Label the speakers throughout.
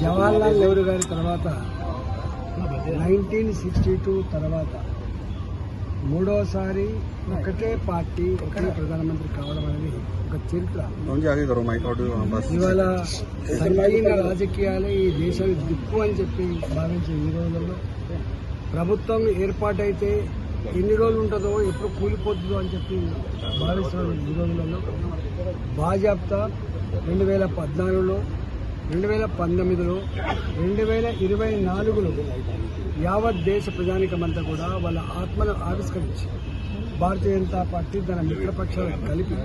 Speaker 1: జవహర్లాల్ నెహ్రూ గారి తర్వాత nineteen sixty two తర్వాత మూడోసారి ఒకటే పార్టీ ఒకటే ప్రధానమంత్రి కావడం అనేది ఒక చరిత్ర. ఇవాళ సంగీన రాజకీయాలు ఈ దేశం దిక్కు అని చెప్పి భావించే ఈ రోజుల్లో ప్రభుత్వం ఏర్పాటైతే ఎన్ని రోజులు ఉంటుందో ఎప్పుడు కూలిపోతుందో అని చెప్పి భావిస్తున్నారు ఈ రోజులలో బాజాప్తా రెండు వేల పద్నాలుగులో రెండు వేల పంతొమ్మిదిలో రెండు వేల ఇరవై నాలుగులో యావత్ దేశ ప్రజానికమంతా కూడా వాళ్ళ ఆత్మను ఆవిష్కరించి భారతీయ జనతా పార్టీ తన మిత్రపక్షాలకు కలిపి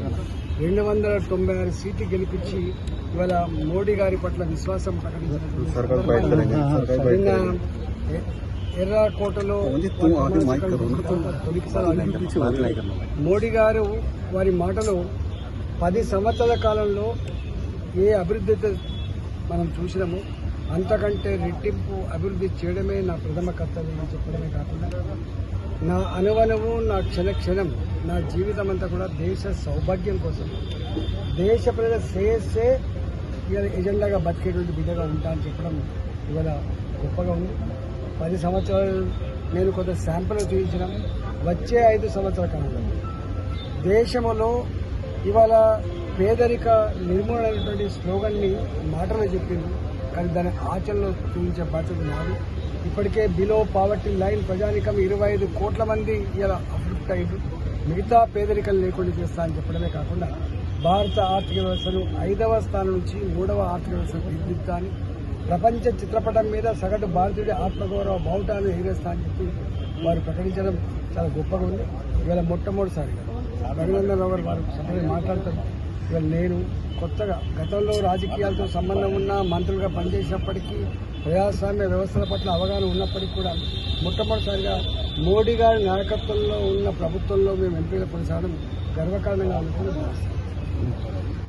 Speaker 1: రెండు వందల తొంభై ఆరు సీట్లు గెలిపించి ఇవాళ మోడీ గారి పట్ల విశ్వాసం ప్రకటించారు ఎర్రకోటలో మోడీ గారు వారి మాటలు పది సంవత్సరాల కాలంలో ఏ అభివృద్ధి మనం చూసినాము. అంతకంటే రెట్టింపు అభివృద్ధి చేయడమే నా ప్రథమ కర్తవ్యం అని చెప్పడమే కాకుండా నా అనువనము నా క్షణ క్షణం నా జీవితం అంతా కూడా దేశ సౌభాగ్యం కోసం. దేశ ప్రజల శ్రేయస్సే ఇవాళ ఎజెండాగా బతికేటువంటి బిడ్డగా ఉంటా అని చెప్పడం ఇవాళ గొప్పగా ఉంది. పది సంవత్సరాలు నేను కొంత శాంపుల్ చూపించడం వచ్చే ఐదు సంవత్సరాల కాలంలో దేశంలో ఇవాళ పేదరిక నిర్మూలన అనేటువంటి స్లోగన్ని మాటలో చెప్పింది. కానీ దాని ఆచరణలో చూపించే బాధ్యత నాది. ఇప్పటికే బిలో పావర్టీ లైన్ ప్రజానికం ఇరవై ఐదు కోట్ల మంది ఇలా అభివృద్ధి అయ్యారు. మిగతా పేదరికం లేకుండా చేస్తా అని చెప్పడమే కాకుండా భారత ఆర్థిక వ్యవస్థను ఐదవ స్థానం నుంచి మూడవ ఆర్థిక వ్యవస్థను తీర్చిదిద్దుతా అని ప్రపంచ చిత్రపటం మీద సగటు భారతీయుడి ఆత్మగౌరవ బావుటాన్ని ఎగిరేస్తా అని చెప్పి వారు ప్రకటించడం చాలా గొప్పగా ఉంది. ఇవాళ మొట్టమొదటిసారిగా రఘునందన్ రావు గారు వారు సభలో మాట్లాడతారు. ఇవాళ నేను కొత్తగా గతంలో రాజకీయాలతో సంబంధం ఉన్న మంత్రులుగా పనిచేసినప్పటికీ ప్రజాస్వామ్య వ్యవస్థల పట్ల అవగాహన ఉన్నప్పటికీ కూడా మొట్టమొదటిసారిగా మోడీ గారి నాయకత్వంలో ఉన్న ప్రభుత్వంలో మేము ఎంపీలు కొనసాగడం గర్వకారణంగా ఉంటుందని